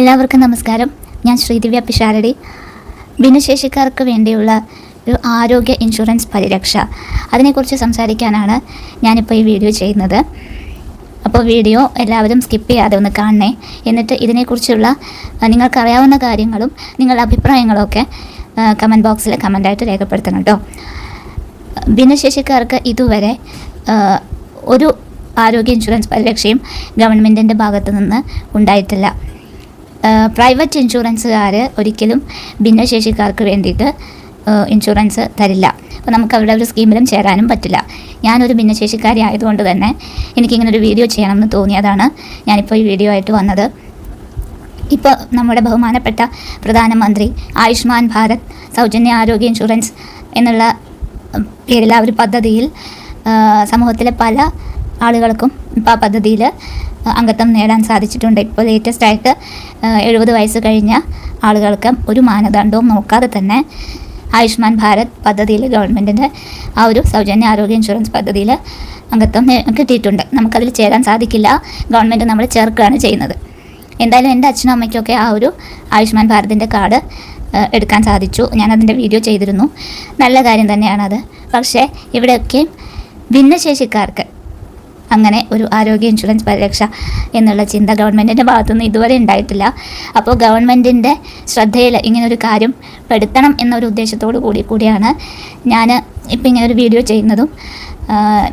എല്ലാവർക്കും നമസ്കാരം. ഞാൻ ശ്രീദിവ്യ പിഷാരടി. ഭിന്നശേഷിക്കാർക്ക് വേണ്ടിയുള്ള ഒരു ആരോഗ്യ ഇൻഷുറൻസ് പരിരക്ഷ. അതിനെക്കുറിച്ച് സംസാരിക്കാനാണ് ഞാനിപ്പോൾ ഈ വീഡിയോ ചെയ്യുന്നത്. അപ്പോൾ വീഡിയോ എല്ലാവരും സ്കിപ്പ് ചെയ്യാതെ ഒന്ന് കാണണേ. എന്നിട്ട് ഇതിനെക്കുറിച്ചുള്ള നിങ്ങൾക്കറിയാവുന്ന കാര്യങ്ങളും നിങ്ങളുടെ അഭിപ്രായങ്ങളൊക്കെ കമന്റ് ബോക്സിൽ കമന്റായിട്ട് രേഖപ്പെടുത്തണം കേട്ടോ ഭിന്നശേഷിക്കാർക്ക് ഇതുവരെ ഒരു ആരോഗ്യ ഇൻഷുറൻസ് പരിരക്ഷയും ഗവൺമെന്റിന്റെ ഭാഗത്തു നിന്ന് ഉണ്ടായിട്ടില്ല. പ്രൈവറ്റ് ഇൻഷുറൻസുകാർ ഒരിക്കലും ഭിന്നശേഷിക്കാർക്ക് വേണ്ടിയിട്ട് ഇൻഷുറൻസ് തരില്ല. അപ്പോൾ നമുക്ക് അവരുടെ ഒരു സ്കീമിലും ചേരാനും പറ്റില്ല. ഞാനൊരു ഭിന്നശേഷിക്കാരി ആയതുകൊണ്ട് തന്നെ എനിക്കിങ്ങനെ ഒരു വീഡിയോ ചെയ്യണമെന്ന് തോന്നിയതാണ് ഞാനിപ്പോൾ ഈ വീഡിയോ ആയിട്ട് വന്നത്. ഇപ്പോൾ നമ്മുടെ ബഹുമാനപ്പെട്ട പ്രധാനമന്ത്രി ആയുഷ്മാൻ ഭാരത് സൗജന്യ ആരോഗ്യ ഇൻഷുറൻസ് എന്നുള്ള പേരിൽ ആ ഒരു പദ്ധതിയിൽ സമൂഹത്തിലെ പല ആളുകൾക്കും ഇപ്പോൾ ആ പദ്ധതിയിൽ അംഗത്വം നേടാൻ സാധിച്ചിട്ടുണ്ട്. ഇപ്പോൾ ലേറ്റസ്റ്റ് ആയിട്ട് എഴുപത് വയസ്സ് കഴിഞ്ഞ ആളുകൾക്ക് ഒരു മാനദണ്ഡവും നോക്കാതെ തന്നെ ആയുഷ്മാൻ ഭാരത് പദ്ധതിയിൽ ഗവൺമെന്റിന്റെ ആ ഒരു സൗജന്യ ആരോഗ്യ ഇൻഷുറൻസ് പദ്ധതിയിൽ അംഗത്വം കിട്ടിയിട്ടുണ്ട്. നമുക്കതിൽ ചേരാൻ സാധിക്കില്ല. ഗവൺമെന്റ് നമ്മൾ ചേർക്കുകയാണ് ചെയ്യുന്നത്. എന്തായാലും എന്റെ അച്ഛനും അമ്മയ്ക്കൊക്കെ ആ ഒരു ആയുഷ്മാൻ ഭാരതിന്റെ കാർഡ് എടുക്കാൻ സാധിച്ചു. ഞാനതിന്റെ വീഡിയോ ചെയ്തിരുന്നു. നല്ല കാര്യം തന്നെയാണത്. പക്ഷേ ഇവിടെയൊക്കെ ഭിന്നശേഷിക്കാർക്ക് അങ്ങനെ ഒരു ആരോഗ്യ ഇൻഷുറൻസ് പരിരക്ഷ എന്നുള്ള ചിന്ത ഗവൺമെന്റിന്റെ ഭാഗത്തുനിന്ന് ഇതുവരെ ഉണ്ടായിട്ടില്ല. അപ്പോൾ ഗവൺമെന്റിന്റെ ശ്രദ്ധയിൽ ഇങ്ങനൊരു കാര്യം പെടുത്തണം എന്നൊരു ഉദ്ദേശത്തോടു കൂടി കൂടിയാണ് ഞാൻ ഇപ്പം ഇങ്ങനെ ഒരു വീഡിയോ ചെയ്യുന്നതും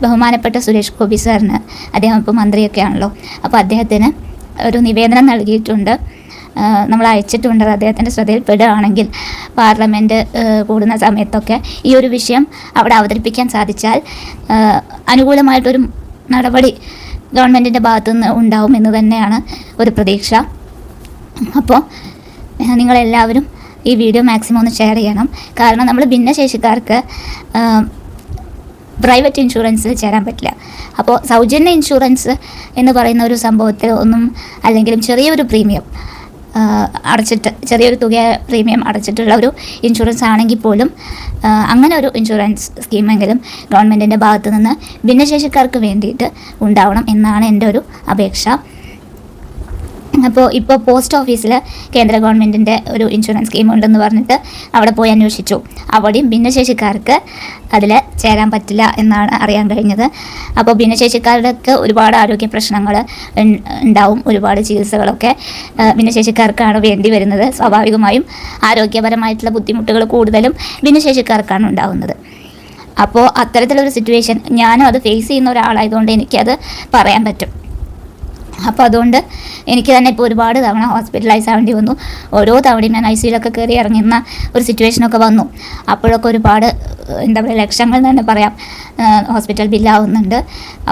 ബഹുമാനപ്പെട്ട സുരേഷ് ഗോപി സാറിന് അദ്ദേഹം ഇപ്പോൾ മന്ത്രിയൊക്കെ ആണല്ലോ അപ്പോൾ അദ്ദേഹത്തിന് ഒരു നിവേദനം നൽകിയിട്ടുണ്ട്. നമ്മൾ അയച്ചിട്ടുണ്ട് അദ്ദേഹത്തിന്റെ ശ്രദ്ധയിൽപ്പെടുകയാണെങ്കിൽ പാർലമെന്റ് കൂടുന്ന സമയത്തൊക്കെ ഈ ഒരു വിഷയം അവിടെ അവതരിപ്പിക്കാൻ സാധിച്ചാൽ അനുകൂലമായിട്ടൊരു നടപടി ഗവൺമെന്റിന്റെ ഭാഗത്തു നിന്ന് ഉണ്ടാവുമെന്ന് തന്നെയാണ് ഒരു പ്രതീക്ഷ. അപ്പോൾ നിങ്ങളെല്ലാവരും ഈ വീഡിയോ മാക്സിമം ഒന്ന് ഷെയർ ചെയ്യണം. കാരണം നമ്മൾ ഭിന്നശേഷിക്കാർക്ക് പ്രൈവറ്റ് ഇൻഷുറൻസ് ചേരാൻ പറ്റില്ല. അപ്പോൾ സൗജന്യ ഇൻഷുറൻസ് എന്ന് പറയുന്ന ഒരു സംഭവത്തിൽ ഒന്നും അല്ലെങ്കിലും ചെറിയൊരു പ്രീമിയം അടച്ചിട്ട് ചെറിയൊരു തുക പ്രീമിയം അടച്ചിട്ടുള്ള ഒരു ഇൻഷുറൻസ് ആണെങ്കിൽ പോലും അങ്ങനെ ഒരു ഇൻഷുറൻസ് സ്കീമെങ്കിലും ഗവൺമെന്റിന്റെ ഭാഗത്തു നിന്ന് ഭിന്നശേഷിക്കാർക്ക് വേണ്ടിയിട്ട് ഉണ്ടാവണം എന്നാണ് എന്റെ ഒരു അപേക്ഷ. അപ്പോൾ ഇപ്പോൾ പോസ്റ്റ് ഓഫീസിൽ കേന്ദ്ര ഗവൺമെന്റിന്റെ ഒരു ഇൻഷുറൻസ് സ്കീം ഉണ്ടെന്ന് പറഞ്ഞിട്ട് അവിടെ പോയി അന്വേഷിച്ചു. അവിടെയും ഭിന്നശേഷിക്കാർക്ക് അതിൽ ചേരാൻ പറ്റില്ല എന്നാണ് അറിയാൻ കഴിഞ്ഞത്. അപ്പോൾ ഭിന്നശേഷിക്കാരുടെയൊക്കെ ഒരുപാട് ആരോഗ്യ പ്രശ്നങ്ങൾ ഉണ്ടാവും. ഒരുപാട് ചികിത്സകളൊക്കെ ഭിന്നശേഷിക്കാർക്കാണ് വേണ്ടി വരുന്നത്. സ്വാഭാവികമായും ആരോഗ്യപരമായിട്ടുള്ള ബുദ്ധിമുട്ടുകൾ കൂടുതലും ഭിന്നശേഷിക്കാർക്കാണ് ഉണ്ടാകുന്നത് അപ്പോൾ അത്തരത്തിലൊരു സിറ്റുവേഷൻ ഞാനും അത് ഫേസ് ചെയ്യുന്ന ഒരാളായതുകൊണ്ട് എനിക്കത് പറയാൻ പറ്റും. അപ്പോൾ അതുകൊണ്ട് എനിക്ക് തന്നെ ഇപ്പോൾ ഒരുപാട് തവണ ഹോസ്പിറ്റലൈസ് ആവേണ്ടി വന്നു. ഓരോ തവണയും ഞാൻ ഐ സിയിലൊക്കെ കയറി ഇറങ്ങുന്ന ഒരു സിറ്റുവേഷനൊക്കെ വന്നു. അപ്പോഴൊക്കെ ഒരുപാട് എന്താ പറയുക ലക്ഷങ്ങൾ തന്നെ പറയാം ഹോസ്പിറ്റൽ ബില്ലാവുന്നുണ്ട്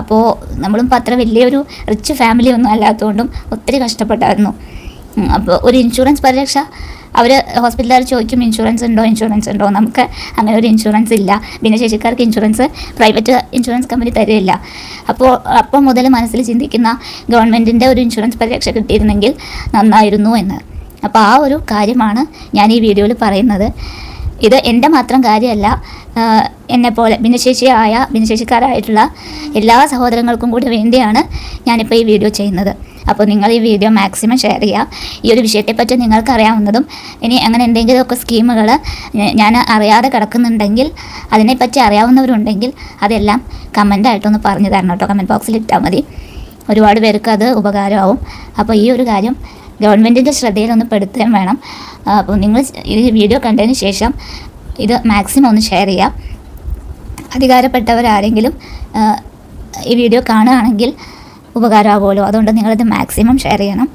അപ്പോൾ നമ്മളും അത്ര വലിയൊരു റിച്ച് ഫാമിലി ഒന്നും അല്ലാത്തതുകൊണ്ടും ഒത്തിരി കഷ്ടപ്പെട്ടായിരുന്നു. അപ്പോൾ ഒരു ഇൻഷുറൻസ് പരിരക്ഷ അവർ ഹോസ്പിറ്റലുകാർ ചോദിക്കും ഇൻഷുറൻസ് ഉണ്ടോ? ഇൻഷുറൻസ് ഉണ്ടോ? നമുക്ക് അങ്ങനെ ഒരു ഇൻഷുറൻസ് ഇല്ല. ഭിന്നശേഷിക്കാർക്ക് ഇൻഷുറൻസ് പ്രൈവറ്റ് ഇൻഷുറൻസ് കമ്പനി തരില്ല അപ്പോൾ അപ്പം മുതൽ മനസ്സിൽ ചിന്തിക്കുന്ന ഗവൺമെന്റിന്റെ ഒരു ഇൻഷുറൻസ് പരിരക്ഷ കിട്ടിയിരുന്നെങ്കിൽ നന്നായിരുന്നു എന്ന്. അപ്പോൾ ആ ഒരു കാര്യമാണ് ഞാൻ ഈ വീഡിയോയിൽ പറയുന്നത്. ഇത് എന്റെ മാത്രം കാര്യമല്ല എന്നെ പോലെ ഭിന്നശേഷിയായ ഭിന്നശേഷിക്കാരായിട്ടുള്ള എല്ലാ സഹോദരങ്ങൾക്കും കൂടി വേണ്ടിയാണ് ഞാനിപ്പോൾ ഈ വീഡിയോ ചെയ്യുന്നത്. അപ്പോൾ നിങ്ങൾ ഈ വീഡിയോ മാക്സിമം ഷെയർ ചെയ്യുക. ഈ ഒരു വിഷയത്തെപ്പറ്റി നിങ്ങൾക്ക് അറിയാവുന്നതും ഇനി അങ്ങനെ എന്തെങ്കിലുമൊക്കെ സ്കീമുകൾ ഞാൻ അറിയാതെ കിടക്കുന്നുണ്ടെങ്കിൽ അതിനെപ്പറ്റി അറിയാവുന്നവരുണ്ടെങ്കിൽ അതെല്ലാം കമന്റായിട്ടൊന്ന് പറഞ്ഞു തരണം കേട്ടോ. കമന്റ് ബോക്സിൽ ഇട്ടാൽ മതി. ഒരുപാട് പേർക്ക് അത് ഉപകാരമാവും. അപ്പോൾ ഈ ഒരു കാര്യം ഗവൺമെന്റിന്റെ ശ്രദ്ധയിലൊന്ന് പെടുത്തുകയും വേണം. അപ്പോൾ നിങ്ങൾ ഈ വീഡിയോ കണ്ടതിന് ശേഷം ഇത് മാക്സിമം ഒന്ന് ഷെയർ ചെയ്യാം അധികാരപ്പെട്ടവരാരെങ്കിലും ഈ വീഡിയോ കാണുകയാണെങ്കിൽ ഉപകാരമാകുമല്ലോ അതുകൊണ്ട് നിങ്ങളിത് മാക്സിമം ഷെയർ ചെയ്യണം.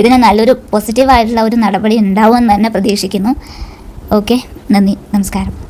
ഇതിന് നല്ലൊരു പോസിറ്റീവായിട്ടുള്ള ഒരു നടപടി ഉണ്ടാവുമെന്ന് തന്നെ പ്രതീക്ഷിക്കുന്നു. ഓക്കെ നന്ദി നമസ്കാരം.